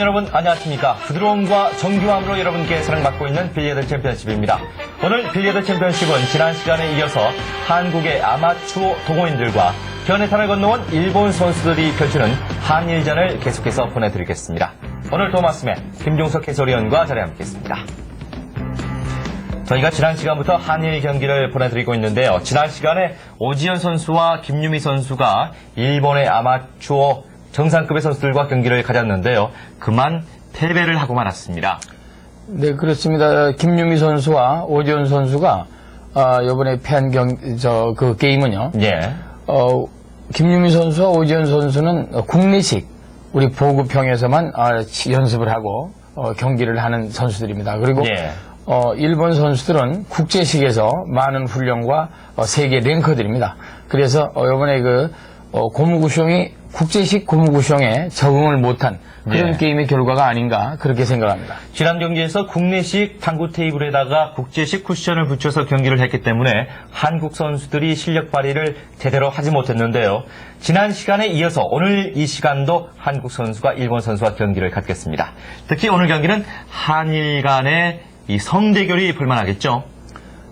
여러분 안녕하십니까? 부드러움과 정교함으로 여러분께 사랑받고 있는 빌리어드 챔피언십입니다. 오늘 빌리어드 챔피언십은 지난 시간에 이어서 한국의 아마추어 동호인들과 견해탄을 건너온 일본 선수들이 펼치는 한일전을 계속해서 보내드리겠습니다. 오늘 도마스의 김종석 해설위원과 자리에 함께했습니다. 저희가 지난 시간부터 한일 경기를 보내드리고 있는데요. 지난 시간에 오지현 선수와 김유미 선수가 일본의 아마추어 정상급의 선수들과 경기를 가졌는데요. 그만 패배를 하고 말았습니다. 네, 그렇습니다. 김유미 선수와 오지훈 선수가 아, 이번에 패한 경, 저, 그 게임은요. 예. 어, 김유미 선수와 오지훈 선수는 국내식 우리 보급형에서만 아, 치- 연습을 하고 어, 경기를 하는 선수들입니다. 그리고 예. 어, 일본 선수들은 국제식에서 많은 훈련과 어, 세계 랭커들입니다. 그래서 어, 이번에 그 어, 고무구숑이 국제식 고무구숑에 적응을 못한 그런 예. 게임의 결과가 아닌가 그렇게 생각합니다. 지난 경기에서 국내식 당구 테이블에다가 국제식 쿠션을 붙여서 경기를 했기 때문에 한국 선수들이 실력 발휘를 제대로 하지 못했는데요. 지난 시간에 이어서 오늘 이 시간도 한국 선수가 일본 선수와 경기를 갖겠습니다. 특히 오늘 경기는 한일 간의 이 성대결이 볼만하겠죠.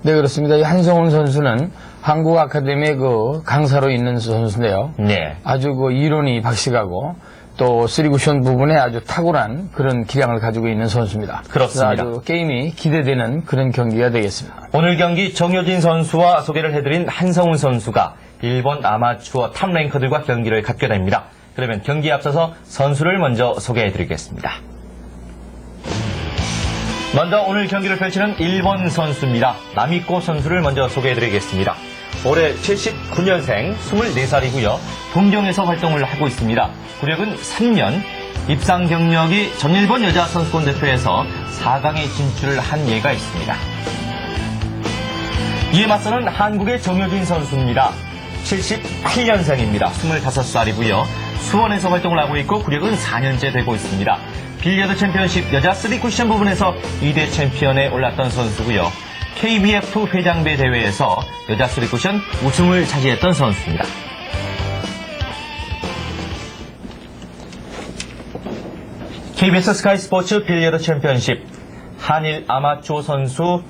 네, 그렇습니다. 이 한성훈 선수는 한국 아카데미의 그 강사로 있는 선수인데요. 네. 아주 그 이론이 박식하고 또 쓰리쿠션 부분에 아주 탁월한 그런 기량을 가지고 있는 선수입니다. 그렇습니다. 아주 게임이 기대되는 그런 경기가 되겠습니다. 오늘 경기 정효진 선수와 소개를 해드린 한성훈 선수가 일본 아마추어 탑 랭커들과 경기를 갖게 됩니다. 그러면 경기에 앞서서 선수를 먼저 소개해드리겠습니다. 먼저 오늘 경기를 펼치는 일본 선수입니다. 나미코 선수를 먼저 소개해드리겠습니다. 올해 79년생 24살이고요. 동경에서 활동을 하고 있습니다. 구력은 3년, 입상 경력이 전일본 여자 선수권 대표에서 4강에 진출을 한 예가 있습니다. 이에 맞서는 한국의 정효진 선수입니다. 78년생입니다. 25살이고요. 수원에서 활동을 하고 있고 구력은 4년째 되고 있습니다. 빌리어드 챔피언십 여자 3쿠션 부분에서 2대 챔피언에 올랐던 선수고요. KBF 회장배 대회에서 여자 3쿠션 우승을 차지했던 선수입니다. KBS 스카이 스포츠 빌리어드 챔피언십 한일 아마추어 선수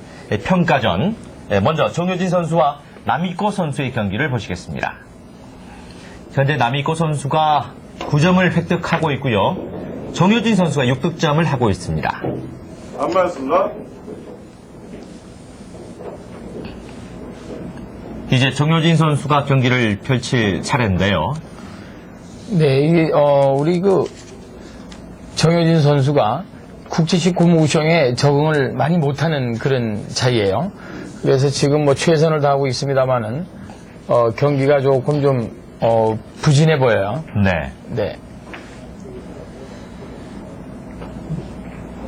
평가전 예, 먼저 정효진 선수와 남이코 선수의 경기를 보시겠습니다. 현재 남이코 선수가 9점을 획득하고 있고요. 정효진 선수가 6득점을 하고 있습니다. 안 맞습니다. 이제 정효진 선수가 경기를 펼칠 차례인데요. 네, 이게 어, 우리 그 정효진 선수가 국제식 고무구숑에 적응을 많이 못하는 그런 차이예요. 그래서 지금 뭐 최선을 다하고 있습니다만은 어, 경기가 조금 좀 어, 부진해 보여요. 네. 네.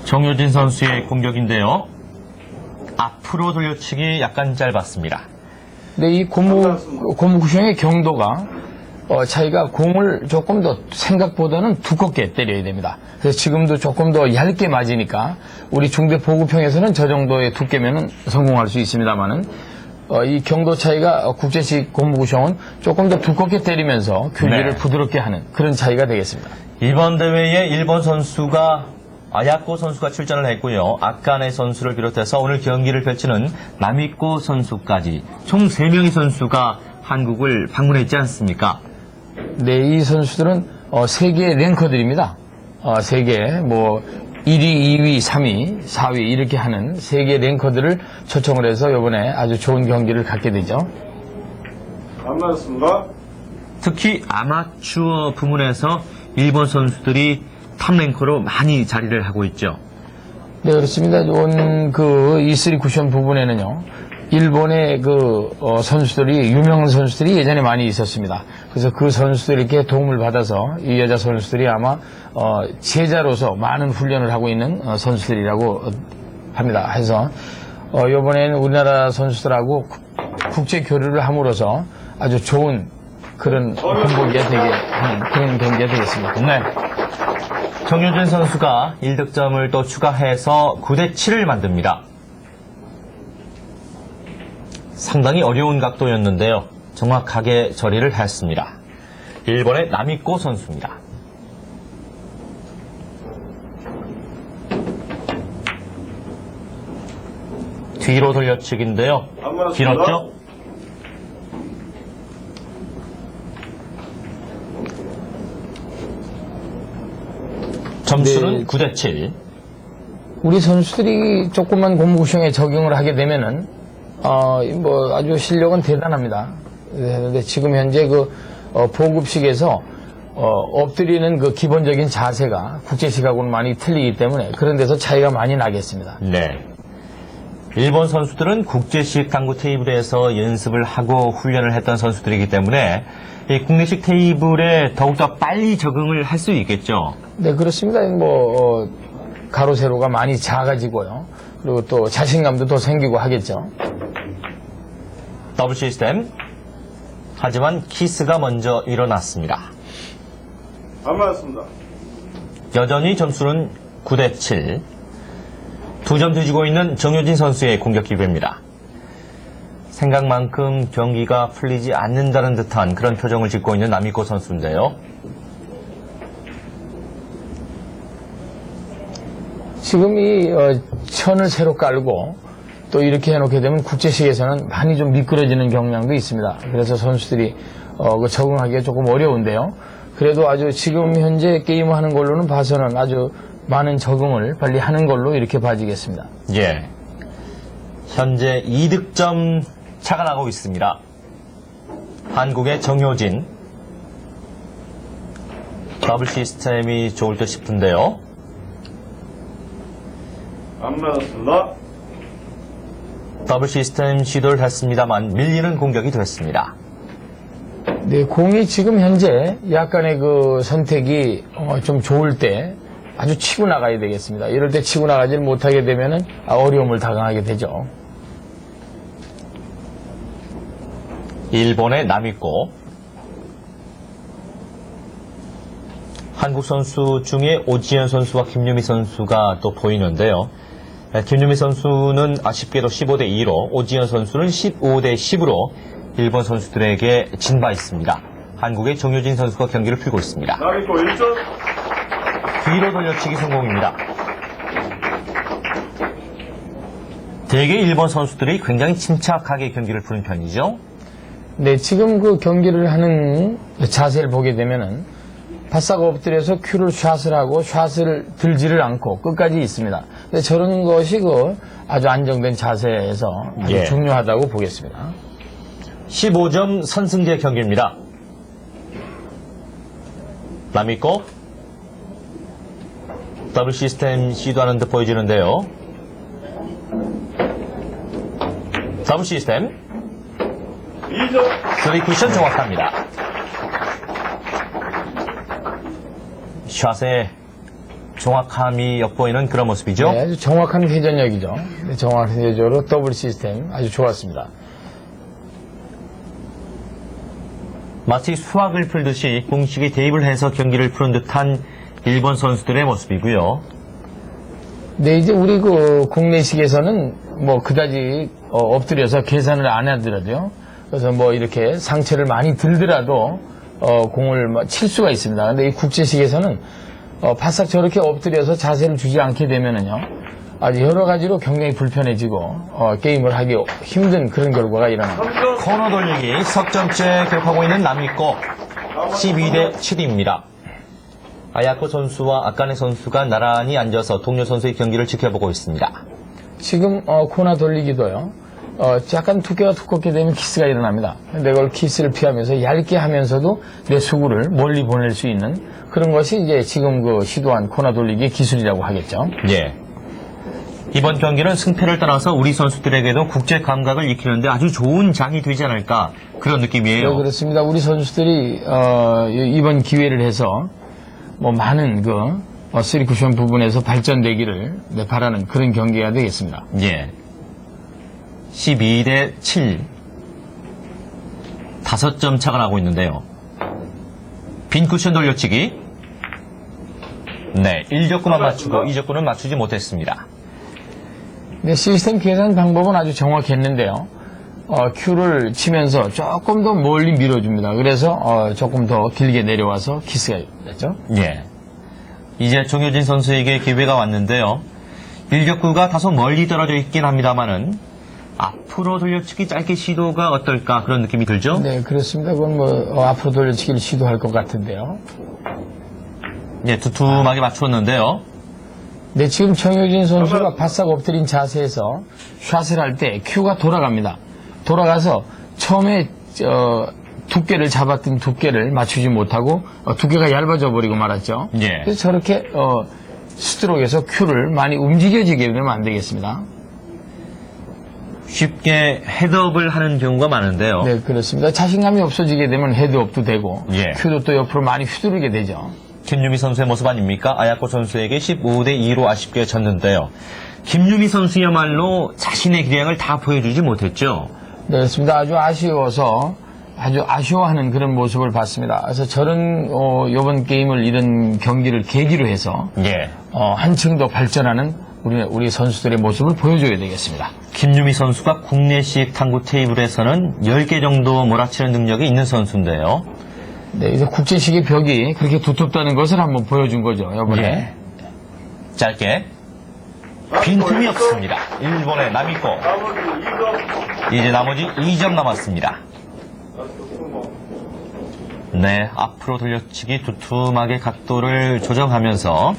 정효진 선수의 공격인데요. 앞으로 돌려치기 약간 짧았습니다. 근데 이 고무, 고무 쿠션의 경도가 어, 차이가 공을 조금 더 생각보다는 두껍게 때려야 됩니다. 그래서 지금도 조금 더 얇게 맞으니까 우리 중대 보급형에서는 저 정도의 두께면은 성공할 수 있습니다만은 어, 이 경도 차이가 어, 국제식 고무쿠션은 조금 더 두껍게 때리면서 균질을 네. 부드럽게 하는 그런 차이가 되겠습니다. 이번 대회에 일본 선수가 아야코 선수가 출전을 했고요. 아카네 선수를 비롯해서 오늘 경기를 펼치는 나미코 선수까지 총 3명의 선수가 한국을 방문했지 않습니까? 네, 이 선수들은 어, 세계 랭커들입니다. 어, 세계 뭐 1위, 2위, 3위, 4위 이렇게 하는 세계 랭커들을 초청을 해서 이번에 아주 좋은 경기를 갖게 되죠. 안 맞습니다. 특히 아마추어 부문에서 일본 선수들이 탑랭커로 많이 자리를 하고 있죠. 네, 그렇습니다. 온 그 E3 쿠션 부분에는요. 일본의 그 어, 선수들이 유명한 선수들이 예전에 많이 있었습니다. 그래서 그 선수들에게 도움을 받아서 이 여자 선수들이 아마 어, 제자로서 많은 훈련을 하고 있는 어, 선수들이라고 어, 합니다. 해서 어, 이번에는 우리나라 선수들하고 국- 국제 교류를 함으로써 아주 좋은 그런 홍보기가 되게 하는 그런 경기가 되겠습니다. 네. 정효준 선수가 1득점을 또 추가해서 9대 7을 만듭니다. 상당히 어려운 각도였는데요. 정확하게 처리를 했습니다. 일본의 남이꼬 선수입니다. 뒤로 돌려치기인데요. 길었죠? 점수는 네. 9대 7. 우리 선수들이 조금만 고무구형에 적용을 하게 되면은 어, 뭐 아주 실력은 대단합니다. 그런데 지금 현재 그 어, 보급식에서 어, 엎드리는 그 기본적인 자세가 국제식하고는 많이 틀리기 때문에 그런 데서 차이가 많이 나겠습니다. 네. 일본 선수들은 국제식 당구 테이블에서 연습을 하고 훈련을 했던 선수들이기 때문에 이 국내식 테이블에 더욱더 빨리 적응을 할 수 있겠죠. 네, 그렇습니다. 뭐, 어, 가로, 세로가 많이 작아지고요. 그리고 또 자신감도 더 생기고 하겠죠. 더블 시스템. 하지만 키스가 먼저 일어났습니다. 안 맞았습니다. 여전히 점수는 9대 7. 두 점 뒤지고 있는 정효진 선수의 공격 기회입니다. 생각만큼 경기가 풀리지 않는다는 듯한 그런 표정을 짓고 있는 남이코 선수인데요. 지금 이 어, 천을 새로 깔고 또 이렇게 해놓게 되면 국제식에서는 많이 좀 미끄러지는 경향도 있습니다. 그래서 선수들이 어, 그 적응하기가 조금 어려운데요. 그래도 아주 지금 현재 게임을 하는 걸로는 봐서는 아주 많은 적응을 빨리 하는 걸로 이렇게 봐지겠습니다. 예. 현재 2득점 차가 나고 있습니다. 한국의 정효진. 더블 시스템이 좋을 듯 싶은데요. 안 맞았습니다. 더블 시스템 시도를 했습니다만 밀리는 공격이 됐습니다. 네, 공이 지금 현재 약간의 그 선택이 어, 좀 좋을 때 아주 치고 나가야 되겠습니다. 이럴 때 치고 나가지 못하게 되면은 아, 어려움을 당하게 되죠. 일본의 남있고 한국 선수 중에 오지현 선수와 김유미 선수가 또 보이는데요. 에, 김유미 선수는 아쉽게도 15대 2로 오지현 선수는 15대 10으로 일본 선수들에게 진 바 있습니다. 한국의 정효진 선수가 경기를 풀고 있습니다. 남이고 1점. 뒤로 돌려치기 성공입니다. 대개 일본 선수들이 굉장히 침착하게 경기를 푸는 편이죠. 네, 지금 그 경기를 하는 자세를 보게 되면은 바싹 엎드려서 큐를 샷을 하고 샷을 들지를 않고 끝까지 있습니다. 근데 저런 것이 그 아주 안정된 자세에서 아주 예. 중요하다고 보겠습니다. 15점 선승제 경기입니다. 남있고 더블 시스템 시도하는 듯 보여지는데요. 더블 시스템 2점. 3 쿠션 정확합니다. 샷의 정확함이 엿보이는 그런 모습이죠. 네, 아주 정확한 회전력이죠. 네, 정확한 회전력으로 더블 시스템 아주 좋았습니다. 마치 수학을 풀듯이 공식이 대입을 해서 경기를 푸는 듯한 일본 선수들의 모습이고요. 네, 이제 우리 그 국내식에서는 뭐 그다지 어, 엎드려서 계산을 안 하더라도요. 그래서 뭐 이렇게 상체를 많이 들더라도 어, 공을 뭐칠 수가 있습니다. 근데 이 국제식에서는 어, 바싹 저렇게 엎드려서 자세를 주지 않게 되면은요. 아주 여러 가지로 굉장히 불편해지고 어, 게임을 하기 힘든 그런 결과가 일어납니다. 3점. 코너 돌리기 석점째 기록하고 있는 남미코 12대 7입니다. 아야코 선수와 아까네 선수가 나란히 앉아서 동료 선수의 경기를 지켜보고 있습니다. 지금 어, 코나 돌리기도요. 어, 약간 두께가 두껍게 되면 키스가 일어납니다. 근데 그걸 키스를 피하면서 얇게 하면서도 내 수구를 멀리 보낼 수 있는 그런 것이 이제 지금 그 시도한 코나 돌리기의 기술이라고 하겠죠. 예. 이번 경기는 승패를 떠나서 우리 선수들에게도 국제 감각을 익히는데 아주 좋은 장이 되지 않을까 그런 네, 느낌이에요. 그렇습니다. 우리 선수들이 어, 이- 이번 기회를 해서 뭐 많은 그 어, 쓰리 쿠션 부분에서 발전되기를 네, 바라는 그런 경기가 되겠습니다. 예. 12 대 7. 다섯 점 차가 나고 있는데요. 빈 쿠션 돌려치기. 네, 1적구만 맞추고 2적구는 맞추지 못했습니다. 네, 시스템 계산 방법은 아주 정확했는데요. 어, 큐를 치면서 조금 더 멀리 밀어줍니다. 그래서 어, 조금 더 길게 내려와서 키스가 됐죠. 예. 이제 정효진 선수에게 기회가 왔는데요. 일격구가 다소 멀리 떨어져 있긴 합니다만은 앞으로 돌려치기 짧게 시도가 어떨까 그런 느낌이 들죠? 네, 그렇습니다. 그건 뭐 어, 앞으로 돌려치기를 시도할 것 같은데요. 네, 두툼하게 맞추었는데요. 네, 지금 정효진 선수가 바싹 엎드린 자세에서 샷을 할 때 큐가 돌아갑니다. 돌아가서 처음에 어, 두께를 잡았던 두께를 맞추지 못하고 어, 두께가 얇아져 버리고 말았죠. 예. 그래서 저렇게 어, 스트로크에서 큐를 많이 움직여지게 되면 안 되겠습니다. 쉽게 헤드업을 하는 경우가 많은데요. 네, 그렇습니다. 자신감이 없어지게 되면 헤드업도 되고 예. 큐도 또 옆으로 많이 휘두르게 되죠. 김유미 선수의 모습 아닙니까? 아야코 선수에게 15대 2로 아쉽게 졌는데요. 김유미 선수야말로 자신의 기량을 다 보여주지 못했죠. 네, 그렇습니다. 아주 아쉬워서 아주 아쉬워하는 그런 모습을 봤습니다. 그래서 저런 어, 이번 게임을 이런 경기를 계기로 해서 예. 어, 한층 더 발전하는 우리 우리 선수들의 모습을 보여줘야 되겠습니다. 김유미 선수가 국내식 당구 테이블에서는 10개 정도 몰아치는 능력이 있는 선수인데요. 네, 그래서 국제식의 벽이 그렇게 두텁다는 것을 한번 보여준 거죠, 이번에. 예. 짧게 빈틈이 없습니다. 일본의 남이코 나머지 2점. 이제 나머지 2점 남았습니다. 네, 앞으로 돌려치기 두툼하게 각도를 조정하면서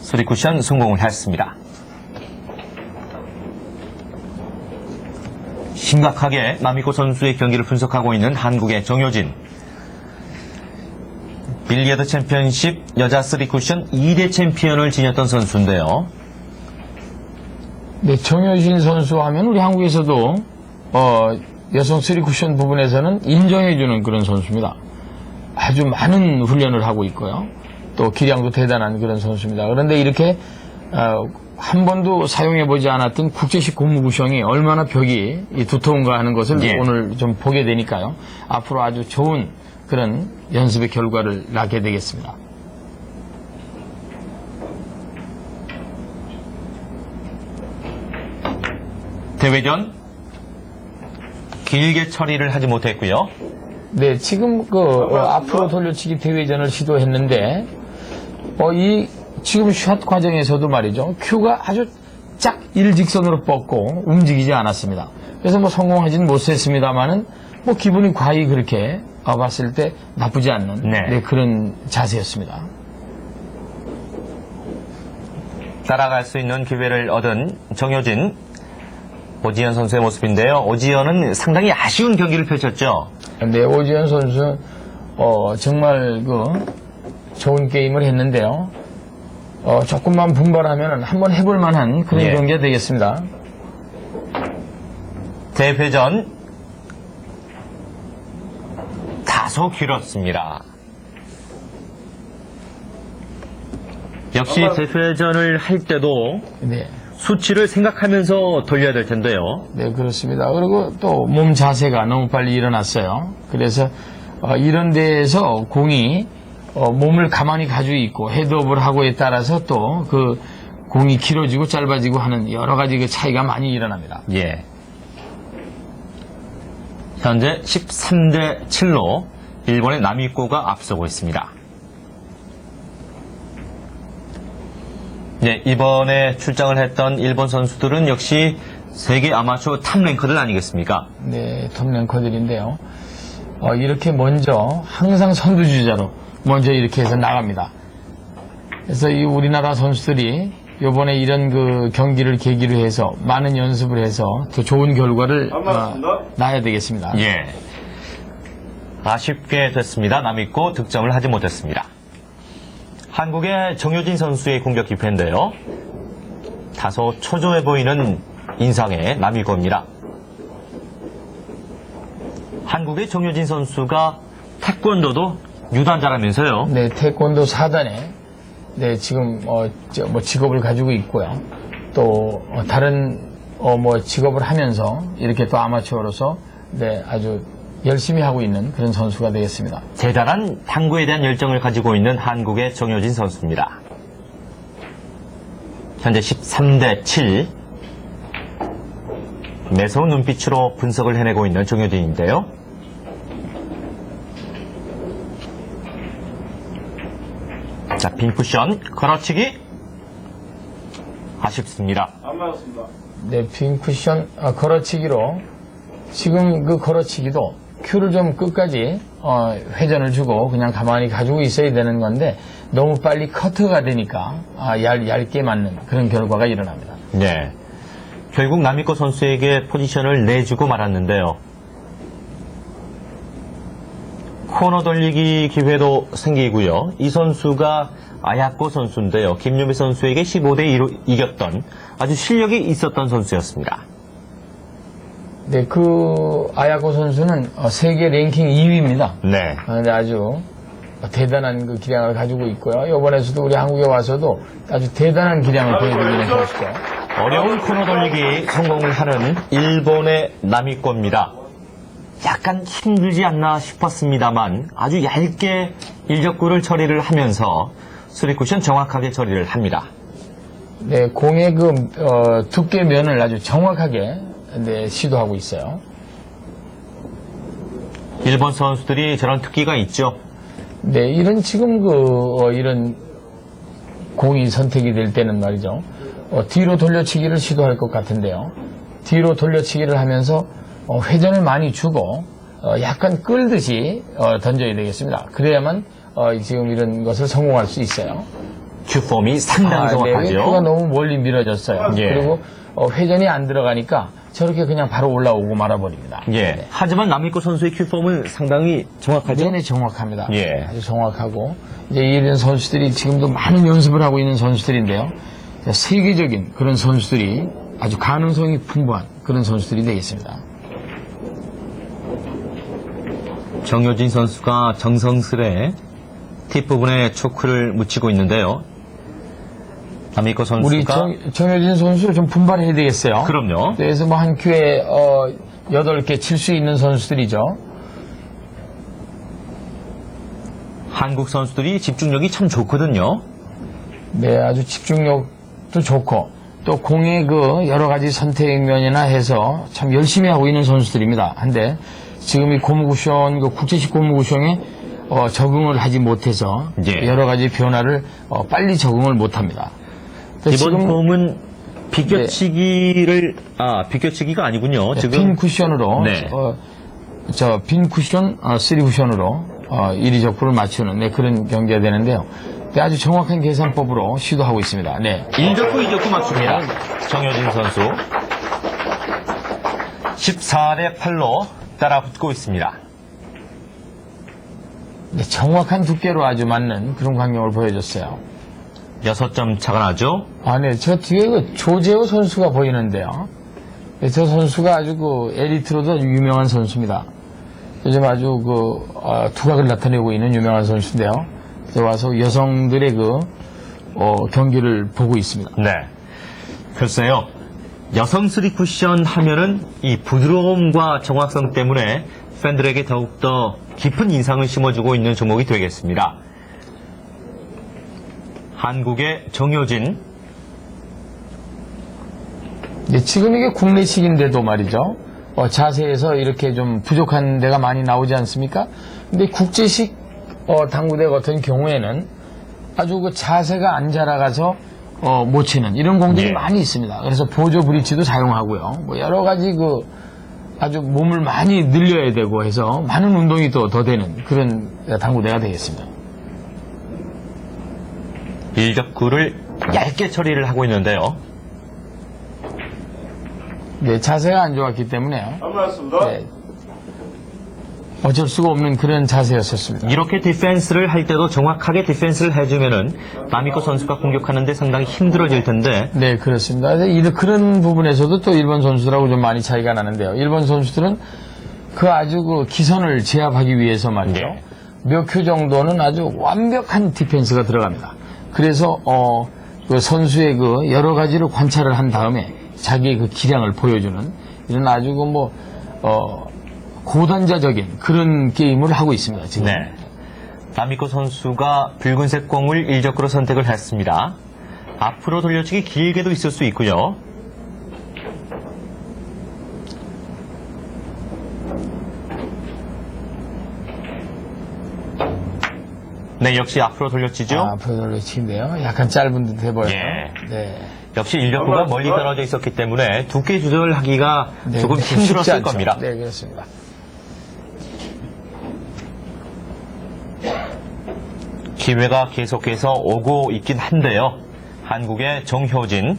수리 쿠션 성공을 했습니다. 심각하게 남이코 선수의 경기를 분석하고 있는 한국의 정효진. 빌리어드 챔피언십 여자 쓰리 쿠션 2대 챔피언을 지녔던 선수인데요. 네, 정효진 선수 하면 우리 한국에서도 어, 여성 쓰리 쿠션 부분에서는 인정해주는 그런 선수입니다. 아주 많은 훈련을 하고 있고요. 또 기량도 대단한 그런 선수입니다. 그런데 이렇게 어, 한 번도 사용해보지 않았던 국제식 고무구션이 얼마나 벽이 이 두터운가 하는 것을 예. 오늘 좀 보게 되니까요. 앞으로 아주 좋은 그런 연습의 결과를 낳게 되겠습니다. 대회전 길게 처리를 하지 못했고요. 네, 지금 그 어, 앞으로 돌려치기 대회전을 시도했는데 어, 이 지금 샷 과정에서도 말이죠. 큐가 아주 짝 일직선으로 뻗고 움직이지 않았습니다. 그래서 뭐 성공하지는 못했습니다만은 뭐 기분이 과히 그렇게 어, 봤을 때 나쁘지 않는 네. 네, 그런 자세였습니다. 따라갈 수 있는 기회를 얻은 정효진, 오지현 선수의 모습인데요. 오지현은 상당히 아쉬운 경기를 펼쳤죠. 네, 오지현 선수 어, 정말 그 좋은 게임을 했는데요. 어, 조금만 분발하면 한번 해볼 만한 그런 예. 경기가 되겠습니다. 대회전 다소 길었습니다. 역시 대회전을 할 때도 네. 수치를 생각하면서 돌려야 될 텐데요. 네, 그렇습니다. 그리고 또 몸 자세가 너무 빨리 일어났어요. 그래서 어, 이런 데에서 공이 어, 몸을 가만히 가지고 있고 헤드업을 하고에 따라서 또 그 공이 길어지고 짧아지고 하는 여러 가지 그 차이가 많이 일어납니다. 예. 현재 13대 7로 일본의 나미코가 앞서고 있습니다. 네, 이번에 출장을 했던 일본 선수들은 역시 세계 아마추어 탑 랭커들 아니겠습니까? 네, 톱 랭커들인데요. 어, 이렇게 먼저 항상 선두주자로 먼저 이렇게 해서 나갑니다. 그래서 이 우리나라 선수들이 이번에 이런 그 경기를 계기로 해서 많은 연습을 해서 더 좋은 결과를. 어, 낳아야 되겠습니다. 예. 아쉽게 됐습니다. 남있고 득점을 하지 못했습니다. 한국의 정효진 선수의 공격 기회인데요. 다소 초조해 보이는 인상의 남이고입니다. 한국의 정효진 선수가 태권도도 유단자라면서요. 네, 태권도 4단에 네, 지금 어, 저, 뭐 직업을 가지고 있고요. 또 어, 다른 어, 뭐 직업을 하면서 이렇게 또 아마추어로서 네, 아주 열심히 하고 있는 그런 선수가 되겠습니다. 대단한 당구에 대한 열정을 가지고 있는 한국의 정효진 선수입니다. 현재 13대 7. 매서운 눈빛으로 분석을 해내고 있는 정효진인데요. 자, 빈 쿠션, 걸어치기. 아쉽습니다. 안안 맞았습니다. 네, 빈 쿠션 아, 걸어치기로 지금 그 걸어치기도 큐를 좀 끝까지 어, 회전을 주고 그냥 가만히 가지고 있어야 되는 건데 너무 빨리 커트가 되니까 아, 얇, 얇게 맞는 그런 결과가 일어납니다. 네. 결국 남이코 선수에게 포지션을 내주고 말았는데요. 코너 돌리기 기회도 생기고요. 이 선수가 아야코 선수인데요. 김유미 선수에게 15대 2로 이겼던 아주 실력이 있었던 선수였습니다. 네, 그 아야코 선수는 어, 세계 랭킹 2위입니다. 네. 근데 아주 대단한 그 기량을 가지고 있고요. 이번에서도 우리 한국에 와서도 아주 대단한 기량을 보여주고 있는 선수죠. 어려운 코너 돌리기 성공을 하는 일본의 남이코입니다. 약간 힘들지 않나 싶었습니다만 아주 얇게 일적구를 처리를 하면서 스리쿠션 정확하게 처리를 합니다. 네, 공의 그 어, 두께 면을 아주 정확하게 네, 시도하고 있어요. 일본 선수들이 저런 특기가 있죠. 네, 이런 지금 그 어, 이런 공이 선택이 될 때는 말이죠. 어, 뒤로 돌려치기를 시도할 것 같은데요. 뒤로 돌려치기를 하면서 어, 회전을 많이 주고 어, 약간 끌듯이 어, 던져야 되겠습니다. 그래야만 어, 지금 이런 것을 성공할 수 있어요. 큐폼이 상당히 네, 웨이크가 정확하죠. 너무 멀리 밀어졌어요. 예. 그리고 어, 회전이 안 들어가니까 저렇게 그냥 바로 올라오고 말아버립니다. 예. 하지만 남미코 선수의 큐폼은 상당히 정확하죠. 네네 정확합니다. 예. 아주 정확하고 이제 이런 선수들이 지금도 많은 연습을 하고 있는 선수들인데요. 자, 세계적인 그런 선수들이 아주 가능성이 풍부한 그런 선수들이 되겠습니다. 정효진 선수가 정성스레 팁 부분에 초크를 묻히고 있는데요. 남미코 선수가 우리 정, 정효진 선수 좀 분발해야 되겠어요. 그럼요. 그래서 뭐 한 큐에 어, 8개 칠 수 있는 선수들이죠. 한국 선수들이 집중력이 참 좋거든요. 네, 아주 집중력도 좋고 또 공의 그 여러 가지 선택면이나 해서 참 열심히 하고 있는 선수들입니다. 한데 지금 이 고무쿠션 그 국제식 고무쿠션에 어, 적응을 하지 못해서 예. 여러 가지 변화를 어, 빨리 적응을 못합니다. 이번 지금 공은 비껴치기를 아 비껴치기가 아니군요. 빈 지금 쿠션으로 네. 어, 저빈 쿠션 어, 3 쿠션으로 어, 이리적구를 맞추는 네, 그런 경기가 되는데요. 네, 아주 정확한 계산법으로 시도하고 있습니다. 네. 1적구 2적구 맞춥니다. 정효진 선수 14대 8로 따라붙고 있습니다. 네, 정확한 두께로 아주 맞는 그런 광경을 보여줬어요. 6점 차가 나죠. 아, 네. 저 뒤에 그 조재호 선수가 보이는데요. 네, 저 선수가 아주 그 엘리트로도 유명한 선수입니다. 요즘 아주 그 어, 두각을 나타내고 있는 유명한 선수인데요. 와서 여성들의 그 어, 경기를 보고 있습니다. 네. 글쎄요. 여성 스리 쿠션 하면은 이 부드러움과 정확성 때문에 팬들에게 더욱더 깊은 인상을 심어주고 있는 종목이 되겠습니다. 한국의 정효진, 네, 지금 이게 국내식인데도 말이죠. 어, 자세에서 이렇게 좀 부족한 데가 많이 나오지 않습니까? 근데 국제식 어, 당구대 같은 경우에는 아주 그 자세가 안 자라가서 어, 못 치는 이런 공들이 예. 많이 있습니다. 그래서 보조 브릿지도 사용하고요. 뭐 여러 가지 그 아주 몸을 많이 늘려야 되고 해서 많은 운동이 또 더 되는 그런 당구대가 되겠습니다. 일적구를 얇게 처리를 하고 있는데요. 네, 자세가 안 좋았기 때문에 안 맞았습니다. 네, 어쩔 수가 없는 그런 자세였었습니다. 이렇게 디펜스를 할 때도 정확하게 디펜스를 해주면은 남이코 선수가 공격하는데 상당히 힘들어질 텐데 네, 그렇습니다. 근데 이- 그런 부분에서도 또 일본 선수들하고 좀 많이 차이가 나는데요. 일본 선수들은 그 아주 그 기선을 제압하기 위해서 말이죠. 네. 몇 큐 정도는 아주 완벽한 디펜스가 들어갑니다. 그래서 어, 그 선수의 그 여러 가지를 관찰을 한 다음에 자기의 그 기량을 보여주는 이런 아주 그 뭐, 어, 고단자적인 그런 게임을 하고 있습니다. 지금. 네. 남이코 선수가 붉은색 공을 일적구로 선택을 했습니다. 앞으로 돌려치기 길게도 있을 수 있고요. 네, 역시 앞으로 돌려치죠. 아, 앞으로 돌려치기인데요. 약간 짧은 듯해 보여요. 예. 네. 역시 인력구가 멀리 떨어져 있었기 때문에 두께 조절하기가 네, 조금 쉽지 힘들었을. 겁니다. 네, 그렇습니다. 기회가 계속해서 오고 있긴 한데요. 한국의 정효진.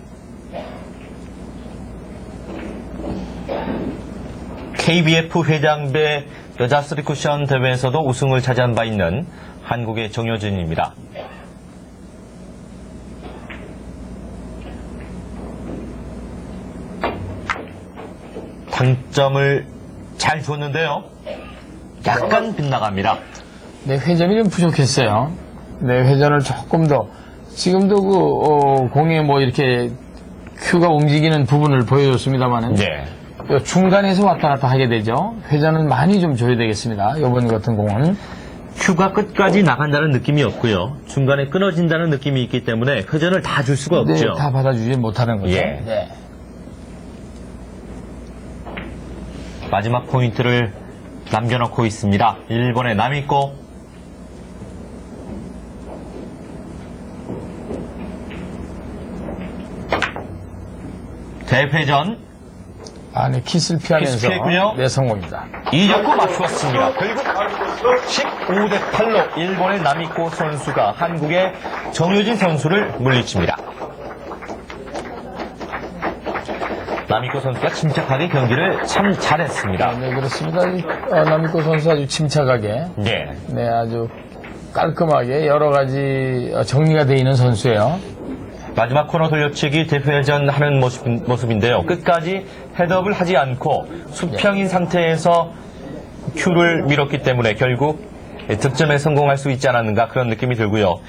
KBF 회장배 여자 스리쿠션 대회에서도 우승을 차지한 바 있는 한국의 정효진입니다. 당점을 잘 줬는데요. 약간 빗나갑니다. 네, 회전이 좀 부족했어요. 네, 회전을 조금 더 지금도 그 어, 공에 뭐 이렇게 큐가 움직이는 부분을 보여줬습니다만은 네. 중간에서 왔다 갔다 하게 되죠. 회전을 많이 좀 줘야 되겠습니다. 이번 같은 공은 큐가 끝까지 나간다는 느낌이 없고요. 중간에 끊어진다는 느낌이 있기 때문에 회전을 다 줄 수가 네, 없죠. 다 받아주지 못하는 거죠. 예. 네. 마지막 포인트를 남겨놓고 있습니다. 일본의 남이코. 대회전 아, 네, 키스를 피하면서 키스 피했군요. 네, 성공입니다. 이적구 맞추었습니다. 결국 15대 8로 일본의 나미코 선수가 한국의 정효진 선수를 물리칩니다. 나미코 선수가 침착하게 경기를 참 잘했습니다. 네, 그렇습니다. 이, 어, 선수 아주 침착하게 네. 네, 아주 깔끔하게 여러 가지 어, 정리가 되어 있는 선수예요. 마지막 코너 돌려치기 대회전 하는 모습, 모습인데요. 끝까지 헤드업을 하지 않고 수평인 상태에서 큐를 밀었기 때문에 결국 득점에 성공할 수 있지 않았는가 그런 느낌이 들고요.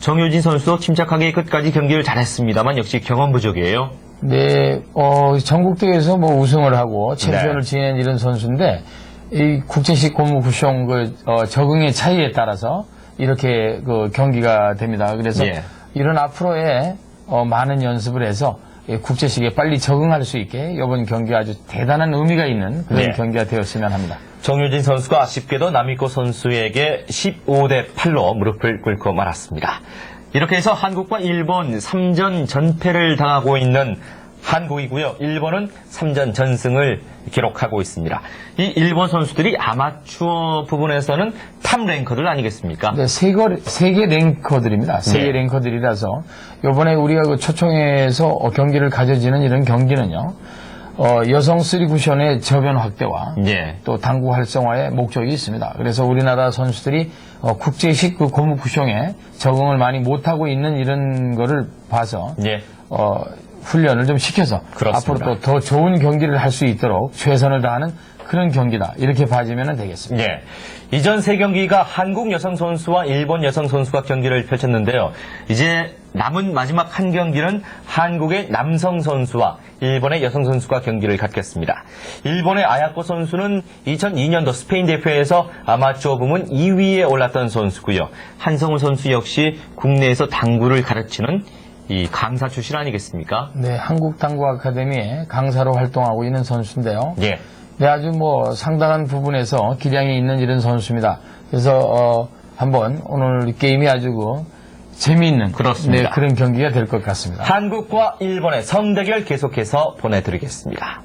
정효진 선수도 침착하게 끝까지 경기를 잘했습니다만 역시 경험 부족이에요. 네, 어, 전국대회에서 뭐 우승을 하고 챔피언을 네. 지낸 이런 선수인데 이 국제식 고무 쿠션 그 어, 적응의 차이에 따라서 이렇게 그 경기가 됩니다. 그래서 예. 이런 앞으로의 어, 많은 연습을 해서 이 국제식에 빨리 적응할 수 있게 이번 경기 아주 대단한 의미가 있는 그런 네. 경기가 되었으면 합니다. 정효진 선수가 아쉽게도 남이코 선수에게 15대 8로 무릎을 꿇고 말았습니다. 이렇게 해서 한국과 일본 3전 전패를 당하고 있는 한국이고요. 일본은 3전 전승을 기록하고 있습니다. 이 일본 선수들이 아마추어 부분에서는 탑 랭커들 아니겠습니까? 네, 세계, 세계 랭커들입니다. 세계 네. 랭커들이라서 요번에 우리가 그 초청에서 어, 경기를 가져지는 이런 경기는요. 어, 여성 쓰리 쿠션의 저변 확대와 예. 또 당구 활성화의 목적이 있습니다. 그래서 우리나라 선수들이 어, 국제식 그 고무 쿠션에 적응을 많이 못하고 있는 이런 거를 봐서 예. 어, 훈련을 좀 시켜서 그렇습니다. 앞으로 또 더 좋은 경기를 할 수 있도록 최선을 다하는 그런 경기다. 이렇게 봐주면 되겠습니다. 예. 이전 세 경기가 한국 여성 선수와 일본 여성 선수가 경기를 펼쳤는데요. 이제 남은 마지막 한 경기는 한국의 남성 선수와 일본의 여성 선수가 경기를 갖겠습니다. 일본의 아야코 선수는 2002년도 스페인 대표에서 아마추어 부문 2위에 올랐던 선수고요. 한성우 선수 역시 국내에서 당구를 가르치는 이 강사 출신 아니겠습니까? 네, 한국 당구 아카데미에 강사로 활동하고 있는 선수인데요. 예. 네, 아주 뭐 상당한 부분에서 기량이 있는 이런 선수입니다. 그래서 어, 한번 오늘 게임이 아주 그 재미있는 그렇습니다. 네, 그런 경기가 될 것 같습니다. 한국과 일본의 성대결 계속해서 보내드리겠습니다.